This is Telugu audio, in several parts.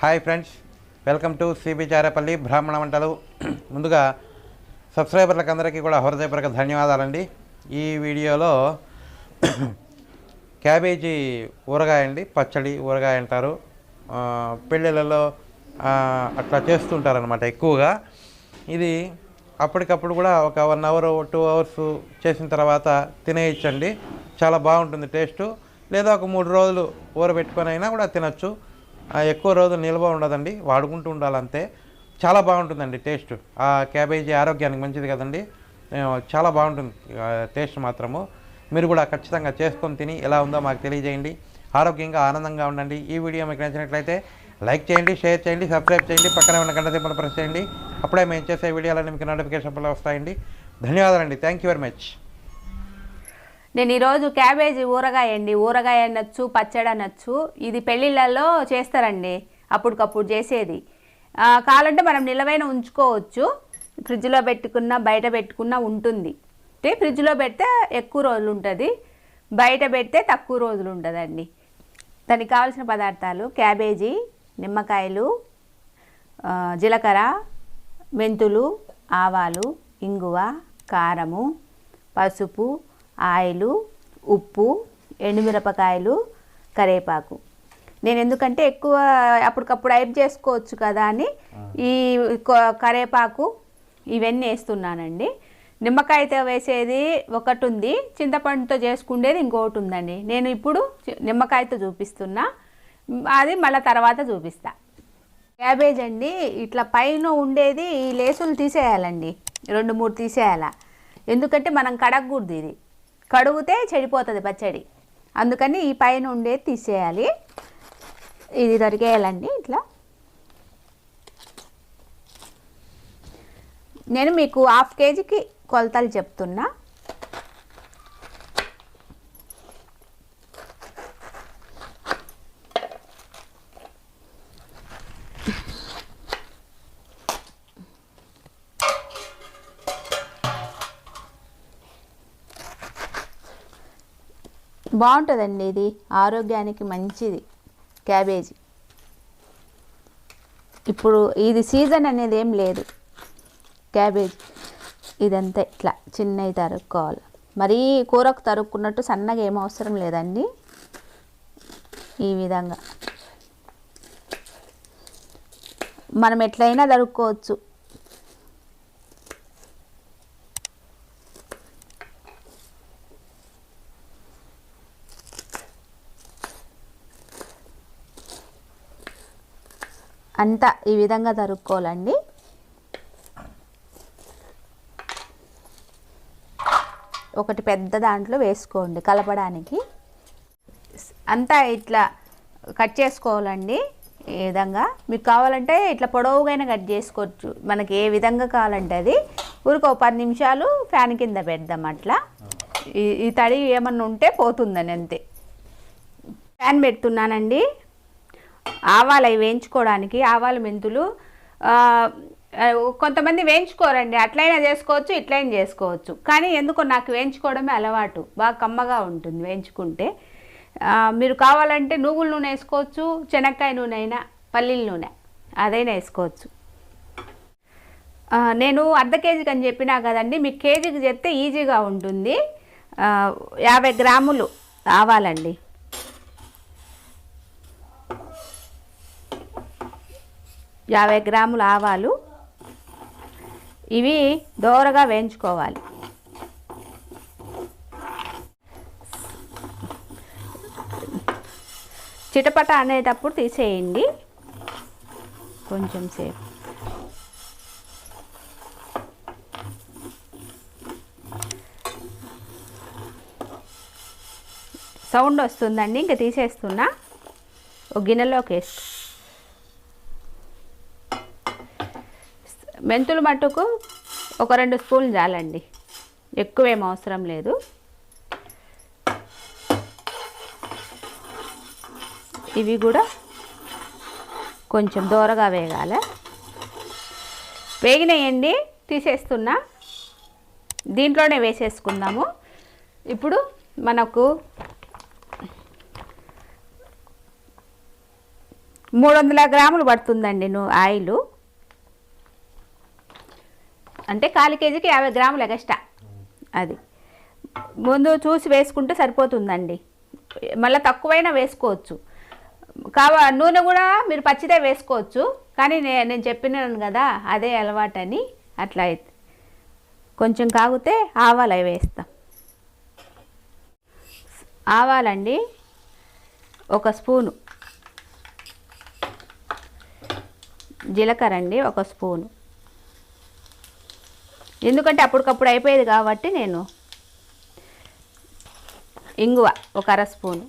Hi friends welcome to C B Charepalli బ్రాహ్మణ వంటలు. ముందుగా సబ్స్క్రైబర్లకు అందరికీ కూడా హృదయపూర్వక ధన్యవాదాలండి. ఈ వీడియోలో క్యాబేజీ ఊరగాయ అండి పచ్చడి ఊరగాయ అంటారు. పెళ్ళిళ్ళలో అట్లా చేస్తుంటారనమాట ఎక్కువగా. ఇది అప్పటికప్పుడు కూడా ఒక వన్ అవర్ టూ అవర్స్ చేసిన తర్వాత తినేయచ్చండి. చాలా బాగుంటుంది టేస్టు. లేదా ఒక మూడు రోజులు ఊరబెట్టుకొని అయినా కూడా తినచ్చు. ఎక్కువ రోజులు నిల్వ ఉండదండి వాడుకుంటూ ఉండాలంతే. చాలా బాగుంటుందండి టేస్ట్. ఆ క్యాబేజీ ఆరోగ్యానికి మంచిది కదండి. చాలా బాగుంటుంది టేస్ట్ మాత్రము. మీరు కూడా ఖచ్చితంగా చేసుకొని తిని ఎలా ఉందో మాకు తెలియజేయండి. ఆరోగ్యంగా ఆనందంగా ఉండండి. ఈ వీడియో మీకు నచ్చినట్లయితే లైక్ చేయండి షేర్ చేయండి సబ్స్క్రైబ్ చేయండి పక్కనే ఉన్న గంట సింబల్ ప్రెస్ చేయండి. అప్పుడే మేము చేసే వీడియోలన్నీ మీకు నోటిఫికేషన్ వస్తాయండి. ధన్యవాదాలండి. Thank you very much. నేను ఈరోజు క్యాబేజీ ఊరగాయ అండి. ఊరగాయ అనొచ్చు పచ్చడి అనొచ్చు ఇది పెళ్ళిళ్ళలో చేస్తారండి. అప్పటికప్పుడు చేసేది. కావాలంటే మనం నిలవైన ఉంచుకోవచ్చు. ఫ్రిడ్జ్లో పెట్టుకున్న బయట పెట్టుకున్న ఉంటుంది. అంటే ఫ్రిడ్జ్లో పెడితే ఎక్కువ రోజులు ఉంటుంది. బయట పెడితే తక్కువ రోజులు ఉంటుందండి. దానికి కావాల్సిన పదార్థాలు క్యాబేజీ నిమ్మకాయలు జీలకర్ర మెంతులు ఆవాలు ఇంగువ కారము పసుపు ఆయిలు ఉప్పు ఎండుమిరపకాయలు కరేపాకు. నేను ఎందుకంటే ఎక్కువ అప్పటికప్పుడు అయిపు చేసుకోవచ్చు కదా అని ఈ కరేపాకు ఇవన్నీ వేస్తున్నానండి. నిమ్మకాయతో వేసేది ఒకటి ఉంది చింతపండుతో చేసుకునేది ఇంకొకటి ఉందండి నేను ఇప్పుడు నిమ్మకాయతో చూపిస్తున్నా. అది మళ్ళీ తర్వాత చూపిస్తా. క్యాబేజ్ అండి ఇట్లా పైన ఉండేది ఈ లేసులు తీసేయాలండి. రెండు మూడు తీసేయాల. ఎందుకంటే మనం కడగకూడదు ఇది. కడుగుతే చెడిపోతుంది పచ్చడి. అందుకని ఈ పైన ఉండేది తీసేయాలి. ఇది దొరికేయాలండి ఇట్లా. నేను మీకు హాఫ్ కేజీకి కొలతలు చెప్తున్నా. బాగుంటుందండి ఇది. ఆరోగ్యానికి మంచిది. క్యాబేజీ. ఇప్పుడు ఇది సీజన్ అనేది ఏం లేదు. క్యాబేజ్. ఇదంతా ఇట్లా చిన్నవి తరుక్కోవాలి. మరీ కూరకు తరుక్కున్నట్టు సన్నగా ఏం అవసరం లేదండి. ఈ విధంగా. మనం ఎట్లయినా తరుక్కోవచ్చు. అంతా ఈ విధంగా తరుక్కోవాలండి. ఒకటి పెద్ద దాంట్లో వేసుకోండి కలపడానికి. అంతా ఇట్లా కట్ చేసుకోవాలండి ఈ విధంగా. మీకు కావాలంటే ఇట్లా పొడవుగానే కట్ చేసుకోవచ్చు. మనకి ఏ విధంగా కావాలంటే అది ఊరికి ఒక పది నిమిషాలు ఫ్యాన్ కింద పెడదాం అట్లా. ఈ ఈ తడి ఏమన్నా ఉంటే పోతుందని అంతే. ఫ్యాన్ పెడుతున్నానండి. ఆవాలు అవి వేయించుకోవడానికి ఆవాలు మెంతులు కొంతమంది వేయించుకోరండి. అట్లయినా చేసుకోవచ్చు ఇట్లయినా చేసుకోవచ్చు. కానీ ఎందుకో నాకు వేయించుకోవడమే అలవాటు. బాగా కమ్మగా ఉంటుంది వేయించుకుంటే. మీరు కావాలంటే నువ్వుల నూనె వేసుకోవచ్చు శనక్కాయ నూనె అయినా పల్లీల నూనె అదైనా వేసుకోవచ్చు. నేను అర్ధ కేజీకి అని చెప్పినా కదండి మీకు కేజీకి చెప్తే ఈజీగా ఉంటుంది. యాభై గ్రాములు ఆవాలండి. యాభై గ్రాముల ఆవాలు. ఇవి దోరగా వేయించుకోవాలి. చిటపట అనేటప్పుడు తీసేయండి. కొంచెం సేపు. సౌండ్ వస్తుందండి ఇంకా తీసేస్తున్నా. ఒక గిన్నెలోకి వేసుకో. మెంతులు మట్టుకు ఒక రెండు స్పూన్లు చాలండి. ఎక్కువేం అవసరం లేదు. ఇవి కూడా కొంచెం దూరగా వేగాలి. వేగినాయండి తీసేస్తున్నా. దీంట్లోనే వేసేసుకుందాము. ఇప్పుడు మనకు మూడు వందల గ్రాములు పడుతుందండి నువ్వు ఆయిలు. అంటే కాలు కేజీకి యాభై గ్రాములు ఎగస్ట్రా అది. ముందు చూసి వేసుకుంటే సరిపోతుందండి. మళ్ళీ తక్కువైనా వేసుకోవచ్చు. కావా నూనె కూడా మీరు పచ్చిదే వేసుకోవచ్చు. కానీ నేను నేను చెప్పినాను కదా అదే అలవాటని. అట్లా అయితే కొంచెం కాగితే ఆవాలు అవి వేస్తాం. ఆవాలండి ఒక స్పూను. జీలకర్ర అండి ఒక స్పూను. ఎందుకంటే అప్పటికప్పుడు అయిపోయేది కాబట్టి నేను ఇంగువ ఒక అర స్పూను.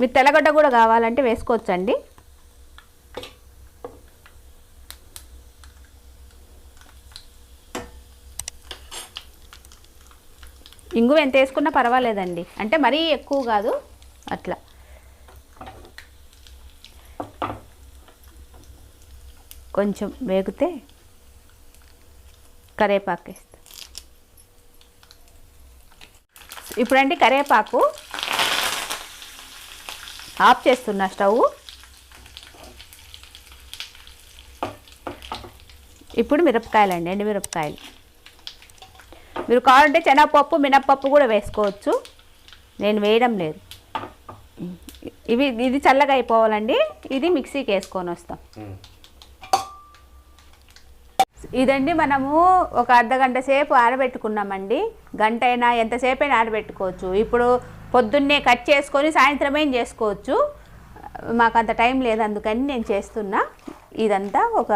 మీరు తెల్లగడ్డ కూడా కావాలంటే వేసుకోవచ్చండి. ఇంగువ ఎంత వేసుకున్నా పర్వాలేదండి. అంటే మరీ ఎక్కువ కాదు అట్లా. కొంచెం వేగితే కరివేపాకు వేస్తాను ఇప్పుడంటే కరివేపాకు ఆఫ్ చేస్తున్నా స్టవ్. ఇప్పుడు మిరపకాయలండి ఎండు మిరపకాయలు. మీరు కావాలంటే శనగపప్పు మినప్పప్పు కూడా వేసుకోవచ్చు. నేను వేయడం లేదు. ఇవి ఇది చల్లగా అయిపోవాలండి. ఇది మిక్సీకి వేసుకొని వస్తాం. ఇదండి మనము ఒక అర్ధ గంట సేపు ఆరబెట్టుకున్నామండి. గంట అయినా ఎంతసేపు అయినా ఆరబెట్టుకోవచ్చు. ఇప్పుడు పొద్దున్నే కట్ చేసుకొని సాయంత్రం ఏం చేసుకోవచ్చు. మాకు అంత టైం లేదు అందుకని నేను చేస్తున్నా. ఇదంతా ఒక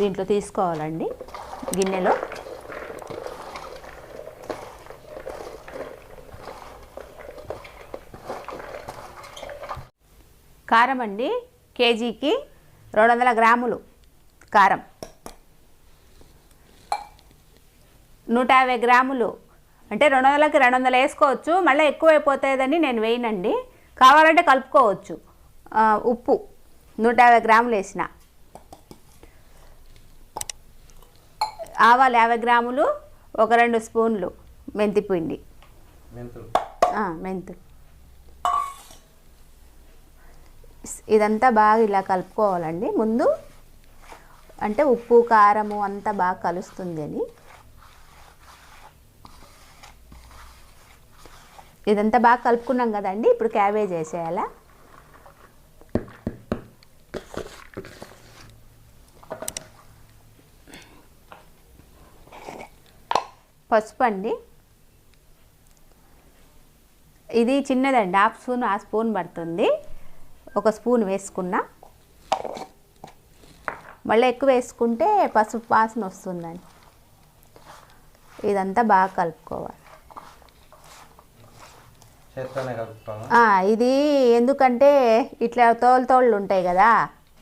దీంట్లో తీసుకోవాలండి గిన్నెలో. కారం అండి కేజీకి రెండు వందల గ్రాములు కారం. నూట యాభై గ్రాములు. అంటే రెండు వందలకి రెండు వందలు వేసుకోవచ్చు మళ్ళీ ఎక్కువ అయిపోతుందని నేను వేయనండి. కావాలంటే కలుపుకోవచ్చు. ఉప్పు నూట యాభై గ్రాములు వేసిన. ఆవాలు యాభై గ్రాములు ఒక రెండు స్పూన్లు మెంతి పిండి మెంతులు. ఆ, మెంతులు. ఇదంతా బాగా ఇలా కలుపుకోవాలండి. ముందు అంటే ఉప్పు కారము అంతా బాగా కలుస్తుంది అని. ఇదంతా బాగా కలుపుకున్నాం కదండి ఇప్పుడు క్యాబేజ్ వేసేయాలా? పసుపు అండి. ఇది చిన్నదండి హాఫ్ స్పూన్ ఆ స్పూన్ పడుతుంది. ఒక స్పూన్ వేసుకున్నా. మళ్ళీ ఎక్కువ వేసుకుంటే పసుపు వాసన వస్తుందండి. ఇదంతా బాగా కలుపుకోవాలి. ఇది ఎందుకంటే ఇట్లా తోలు తోళ్ళు ఉంటాయి కదా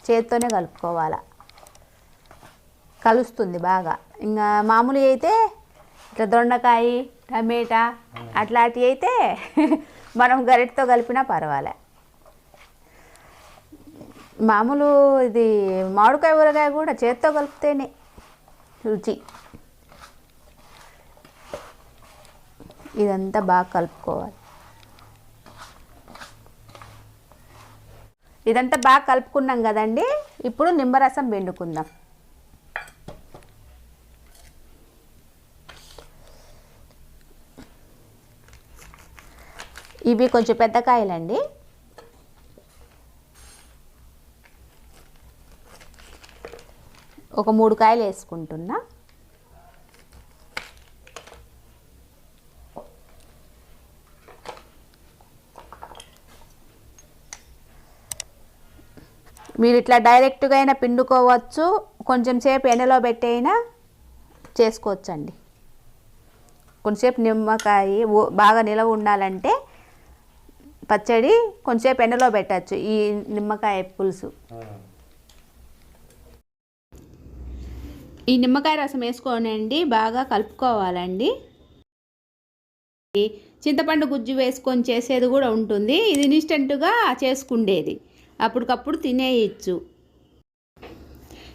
చేత్తోనే కలుపుకోవాలి. కలుస్తుంది బాగా. ఇంకా మామూలు అయితే ఇట్లా దొండకాయ టమేటా అట్లాంటివి అయితే మనం గరిటతో కలిపినా పర్వాలే. మామూలు ఇది మామిడికాయ ఊరగాయ కూడా చేత్తో కలిపితేనే రుచి. ఇదంతా బాగా కలుపుకోవాలి. ఇదంతా బాగా కలుపుకున్నాం కదండి. ఇప్పుడు నిమ్మరసం పిండుకుందాం. ఇవి కొంచెం పెద్ద కాయలండి. ఒక మూడు కాయలు వేసుకుంటున్నా. మీరు ఇట్లా డైరెక్ట్గా అయినా పిండుకోవచ్చు. కొంచెం సేపు ఎండలో పెట్టైనా చేసుకోవచ్చండి. కొంచెంసేపు నిమ్మకాయ బాగా నిలవ ఉండాలంటే పచ్చడి కొంచెంసేపు ఎండలో పెట్టచ్చు. ఈ నిమ్మకాయ పులుసు. ఈ నిమ్మకాయ రసం వేసుకోనండి బాగా కలుపుకోవాలండి. చింతపండు గుజ్జు వేసుకొని చేసేది కూడా ఉంటుంది. ఇది ఇన్స్టెంట్గా చేసుకుండేది. అప్పటికప్పుడు తినేయచ్చు.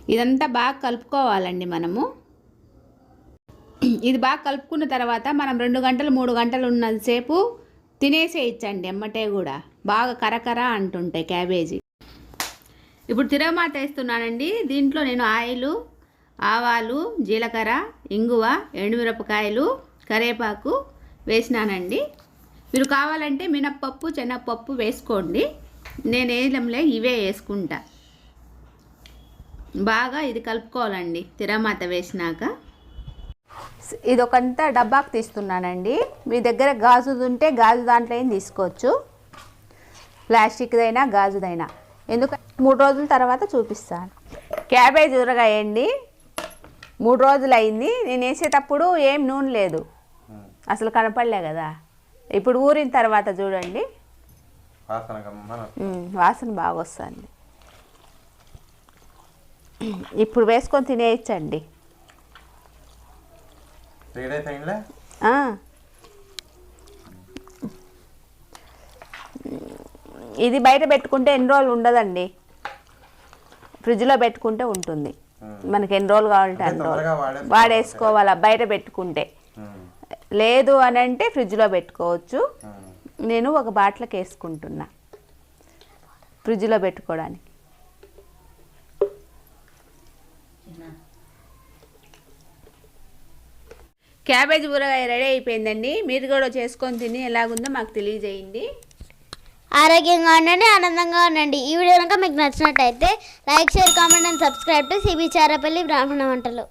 ఇదంతా బాగా కలుపుకోవాలండి మనము. ఇది బాగా కలుపుకున్న తర్వాత మనం రెండు గంటలు మూడు గంటలు ఉన్నంతసేపు తినేసేయచ్చండి ఎమ్మటే కూడా. బాగా కరకర అంటుంటాయి క్యాబేజీ. ఇప్పుడు తిరగమాత వేస్తున్నానండి. దీంట్లో నేను ఆయిల్ ఆవాలు జీలకర్ర ఇంగువ ఎండుమిరపకాయలు కరేపాకు వేసినానండి. మీరు కావాలంటే మినప్పప్పు శనగపప్పు వేసుకోండి. నేను వేయడంలే ఇవే వేసుకుంటా. బాగా ఇది కలుపుకోవాలండి తిరమాత వేసినాక. ఇది ఒకంత డబ్బాకు తీస్తున్నానండి. మీ దగ్గర గాజుది ఉంటే గాజు దాంట్లో ఏం తీసుకోవచ్చు? ప్లాస్టిక్దైనా గాజుదైనా. ఎందుకంటే మూడు రోజుల తర్వాత చూపిస్తాను. క్యాబేజ్ ఊరగాయ అండి మూడు రోజులు అయింది నేను వేసేటప్పుడు ఏం నూనె లేదు. అసలు కనపడలే కదా. ఇప్పుడు ఊరిన తర్వాత చూడండి. వాసన బాగా వస్తుంది. ఇప్పుడు వేసుకొని తినేయచ్చండి. ఇది బయట పెట్టుకుంటే ఎన్ని రోజులు ఉండదండి. ఫ్రిడ్జ్లో పెట్టుకుంటే ఉంటుంది. మనకి ఎన్ని రోజులు కావాలంటే అన్ని రోజులు. వాడేసుకోవాలి. బయట పెట్టుకుంటే. లేదు అని అంటే ఫ్రిడ్జ్లో పెట్టుకోవచ్చు. నేను ఒక బాటిల్కి వేసుకుంటున్నా. ఫ్రిడ్జ్లో పెట్టుకోవడానికి. క్యాబేజ్ ఊరగాయ రెడీ అయిపోయిందండి. మీరు కూడా చేసుకొని తిని ఎలాగుందో మాకు తెలియజేయండి. ఆరోగ్యంగా ఉండండి ఆనందంగా ఉండండి. ఈ వీడియో కనుక మీకు నచ్చినట్టయితే like share comment and subscribe to C B Charapalli బ్రాహ్మణ వంటలు.